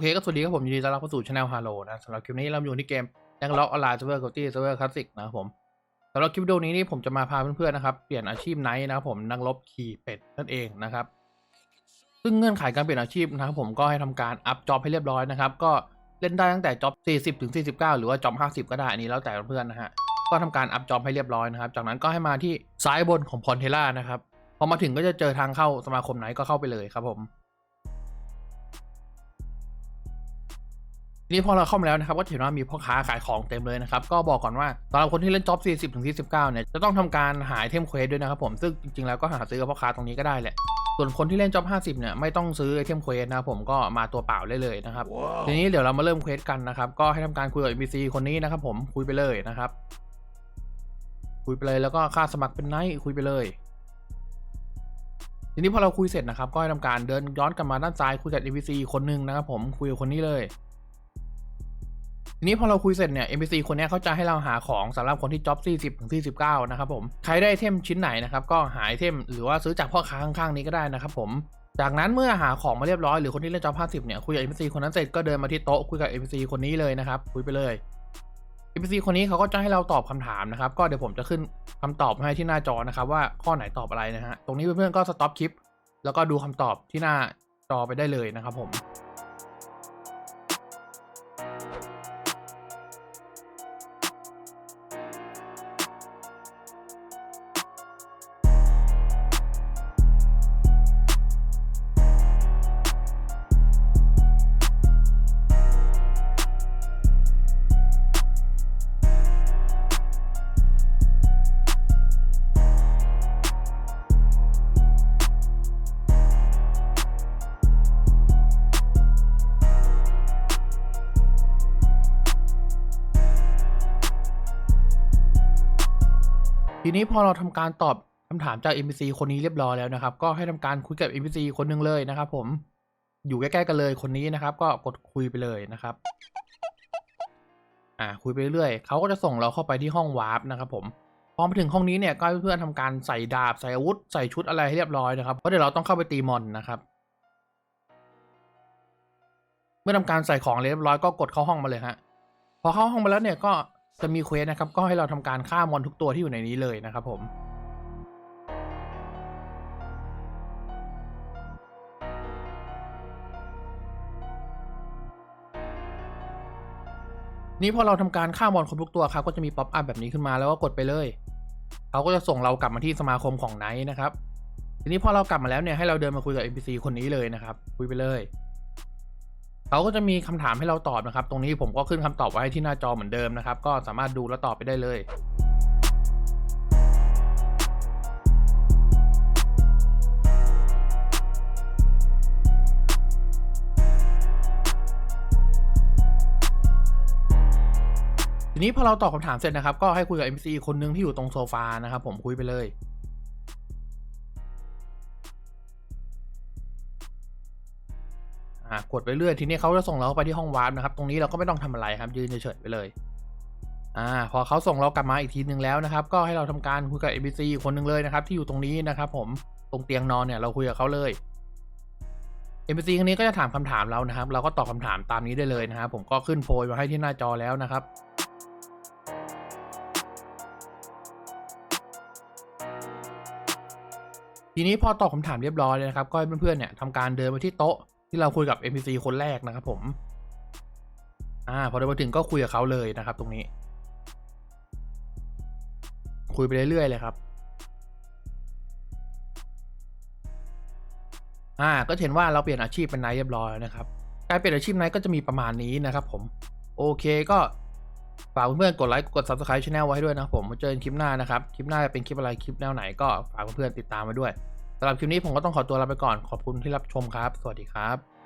เคก็สวัสดีครับผมยินดีต้อนรับเข้าสู่ช anel ฮาโลนะสำหรับคลิปนี้เราอยู่ที่เกมแองล็อกออนไลน์เซิร์ฟเวอร์กัตี้เซิร์ฟเวอร์คลาสสิกนะครับผมสำหรับคลิปวิดีโอนี้นี่ผมจะมาพาเพื่อนๆนะครับเปลี่ยนอาชีพไนท์นะครับผมนักรบขี่เป็ดนั่นเองนะครับ ซึ่งเงื่อนไขการเปลี่ยนอาชีพนะครับผมก็ให้ทำการอัพจ็อบให้เรียบร้อยนะครับก็เล่นได้ตั้งแต่จ็อบ40ถึง49 หรือว่าจ็อบ50 ก็ได้อันนี้แล้วแต่เพื่อนๆนะฮะก็ทำการอัพจ็อบให้เรียบร้อยนะครับจากนั้นก็ให้มาที่ซ้ายบนของพอนเทล่านะครับพอมาถึงก็จะเจอทางเข้าสมาคมไหนก็เข้าไปเลยครับผม นี้พอเราเข้ามาแล้วนะครับก็จะเห็นว่ามีพ่อค้าขายของเต็มเลยนะครับก็บอกก่อนว่าสำหรับคนที่เล่นจ็อบ 40ถึง49 เนี่ยจะต้องทำการหาไอเทมเควสด้วยนะครับผมซึ่งจริงๆแล้วก็หาซื้อกับพ่อค้าตรงนี้ก็ได้แหละส่วนคนที่เล่นจ็อบ 50 เนี่ยไม่ต้องซื้อไอเทมเควสนะครับผมก็มาตัวเปล่าได้เลยนะครับทีนี้เดี๋ยวเรามาเริ่มเควสกันนะครับก็ให้ทำการคุยกับ NPC คนนี้นะครับผมคุยไปเลยนะครับ คุยไปเลยแล้วก็ค่าสมัครเป็นไนท์คุยไปเลยทีนี้พอเราคุยเสร็จนะครับก็ให้ทำการเดินย้อนกลับมาด้านซ้ายคุยกับ NPC คนหนึ่งนะครับผมคุยกับคนนี้เลย ทีนี้พอเราคุยเสร็จเนี่ย NPC คนนี้เขาจะให้เราหาของสำหรับคนที่จ็อบ40ถึง49 นะครับผมใครได้เทมชิ้นไหนนะครับก็หาไอเทมหรือว่าซื้อจากพ่อค้าข้างๆนี้ก็ได้นะครับผมจากนั้นเมื่อหาของมาเรียบร้อยหรือคนที่เล่นจ็อบ50 เนี่ยคุยกับ NPC คนนั้นเสร็จก็เดินมาที่โต๊ะคุยกับ NPC คนนี้เลยนะครับคุยไปเลย NPC คนนี้เขาก็จะให้เราตอบคำถามนะครับก็เดี๋ยวผมจะขึ้นคำตอบให้ที่หน้าจอนะครับว่าข้อไหนตอบอะไรนะฮะตรงนี้เพื่อนๆก็สต็อปคลิปแล้วก็ดูคำตอบที่หน้าจอไปได้เลยนะครับผม ทีนี้พอเราทำการตอบคำถามจาก NPC คนนี้เรียบร้อยแล้วนะครับ ก็ให้ทำการคุยกับ NPC คนหนึ่งเลยนะครับผมอยู่ใกล้ๆกันเลยคนนี้นะครับ ก็กดคุยไปเลยนะครับ อ่าคุยไปเรื่อยเขาก็จะส่งเราเข้าไปที่ห้องวาร์ปนะครับ ผมพอมาถึงห้องนี้เนี่ยก็เพื่อนทำการใส่ดาบใส่อาวุธใส่ชุดอะไรให้เรียบร้อยนะครับเพราะเดี๋ยวเราต้องเข้าไปตีมอนนะครับ เมื่อทำการใส่ของเรียบร้อยก็กดเข้าห้องมาเลยฮะพอเข้าห้องมาแล้วเนี่ยก็ จะมีเควสนะครับ ก็ให้เราทำการฆ่ามอนทุกตัวที่อยู่ในนี้เลยนะครับผมนี่พอเราทำการฆ่ามอนครบทุกตัวครับก็จะมีป๊อปอัพแบบนี้ขึ้นมาแล้วก็กดไปเลยเขาก็จะส่งเรากลับมาที่สมาคมของไนท์นะครับ ทีนี้พอเรากลับมาแล้วเนี่ยให้เราเดินมาคุยกับ NPC คนนี้เลยนะครับ คุยไปเลย เขาก็จะมีคำถามให้เราตอบนะครับ ตรงนี้ผมก็ขึ้นคำตอบไว้ที่หน้าจอเหมือนเดิมนะครับ ก็สามารถดูและตอบไปได้เลยทีนี้พอเราตอบคำถามเสร็จนะครับ ก็ให้คุยกับ NPC คนหนึงที่อยู่ตรงโซฟานะครับผมคุยไปเลย อ่ากดไปเรื่อยทีนี้เขาจะส่งเราไปที่ห้องวาร์ปนะครับ ตรงนี้เราก็ไม่ต้องทำอะไรครับ ยืนเฉยๆไปเลย อ่า พอเขาส่งเรากลับมาอีกทีนึงแล้วนะครับ ก็ให้เราทำการคุยกับ NPC คนหนึ่งเลยนะครับ ที่อยู่ตรงนี้นะครับ ผมตรงเตียงนอนเนี่ยเราคุยกับเขาเลย NPC คนนี้ก็จะถามคำถามเรานะครับ เราก็ตอบคำถามตามนี้ได้เลยนะครับ ผมก็ขึ้นโพยมาให้ที่หน้าจอแล้วนะครับทีนี้พอตอบคำถามเรียบร้อยเลยนะครับ ก็ให้เพื่อนๆเนี่ยทำการเดินไปที่โต๊ะ ที่เราคุยกับ NPC คนแรกนะครับผม อ่า พอเดินมาถึงก็คุยกับเขาเลยนะครับ ตรงนี้ คุยไปเรื่อยๆเลยครับ อ่า ก็เห็นว่าเราเปลี่ยนอาชีพเป็นนายเรียบร้อยแล้วนะครับ การเปลี่ยนอาชีพนายก็จะมีประมาณนี้นะครับ ผม โอเคก็ฝากเพื่อนๆกดไลค์กด subscribe channel ไว้ให้ด้วยนะผมมาเจอกันคลิปหน้านะครับ คลิปหน้าจะเป็นคลิปอะไรคลิปแนวไหนก็ฝากเพื่อนๆติดตามมาด้วย สำหรับคลิปนี้ผมก็ต้องขอตัวลาไปก่อน ขอบคุณที่รับชมครับ สวัสดีครับ